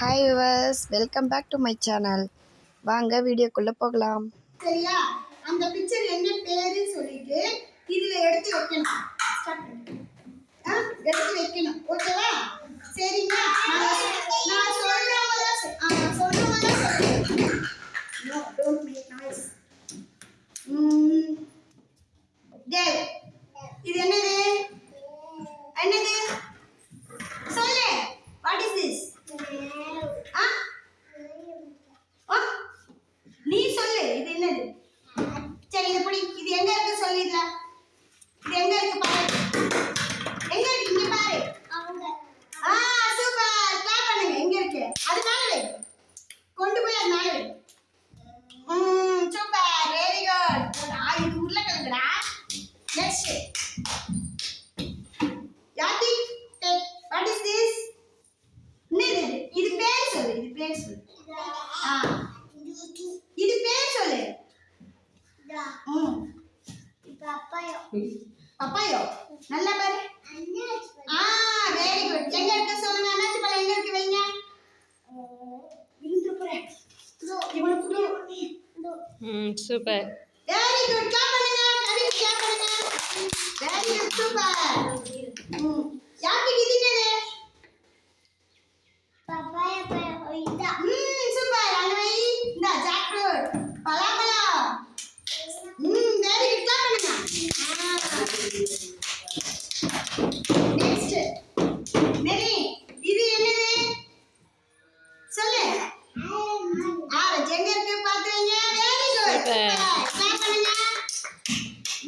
Hi viewers welcome back to my channel வாங்க வீடியோக்குள்ளே போகலாம். சரியா? அந்த பிக்சர் என்ன பேரு சொல்லிட்டு இதில் எடுத்து வைக்கணும். ஆ, எடுத்து வைக்கணும். ஓகேவா? சரிங்களா நான் சொல்கிறவங்க சொல்கிறவங்க சொல்லுங்க நோ டோன்ட் மேக் நாய்ஸ் இது என்னது சொல்லு வாட் இஸ் திஸ் ஆ ஆ நீ சொல்லு இது என்னது சரி இது பிடி. இது எங்க இருக்கு சொல்லிடல இது. எங்க இருக்கு பாரு. எங்க இருக்கு? இங்க பாரு. ஆ சூப்பர். கிளாப் பண்ணுங்க. எங்க இருக்கு? அது மேல வை. கொண்டு போய் அது மேல வை. ம் சூப்பர். வெரி குட் ஆ இது உருளைக்கிழங்குடா. நெக்ஸ்ட் யாத்தி வாட் இஸ் திஸ் இது. இது பேர் சொல்லு. இது பேர் சொல்லு. ஆ இது பேர் சொல்லு ம் பப்பாயோ நல்லா பாரு? ஆ வெரி குட் எங்க இருக்கு சொல்லுங்க அண்ணாச்சி பழம் எங்க இருக்கு வைங்க? விழுந்து போறேன். ம் சூப்பர். வெரி குட் கிளாப் பண்ணுங்க கவிக்கு கிளாப் பண்ணுங்க. வெரி குட் சூப்பர் ம். யாருக்கு இது? என்னது ம். சூப்பர்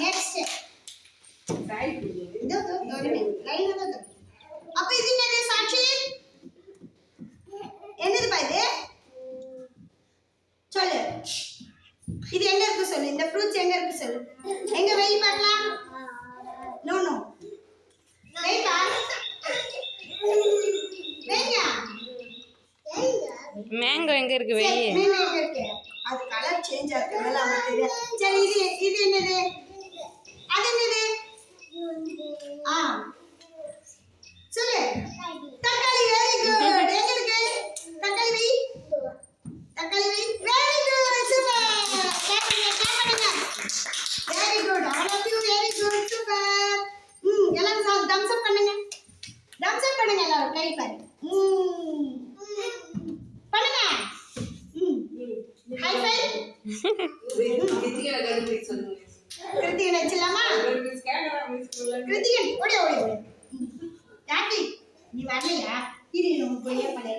நெக்ஸ்ட் இதோ இதோ லைன் தான் அப்ப இது என்னது சாட்சி? என்னதுப்பா இது? சொல்லு. இது எங்க இருக்கு சொல்லு? இந்த ஃப்ரூட்ஸ் எங்க இருக்கு சொல்லு? எங்க வெய் பார்க்கலாம்? நோ நோ வெயிப்பா வெய்யா மேங்கோ எங்கே இருக்கு எங்க இருக்கு? அது கலர் சேஞ்ச் தெரியும் சரி இது இது என்னது அது என்னது ஆ சொல்லு தக்காளி வெரி குட் எங்க இருக்கு தக்காளி வை தக்காளி வை வெரி குட் சூப்பர் கிளாப் பண்ணுங்க கிளாப் பண்ணுங்க very good all of you very good super ம் எல்லாரும் சா தம்ஸ் அப் பண்ணுங்க தம்ஸ் அப் கை பாரு. பண்ணுங்க. High five Kiruthigan வச்சிடலாமா? கிருத்திகன் ஓடி ஓடி ஓடி. யாக்கி நீ வரலையா? இது நம்ம போய் பழைய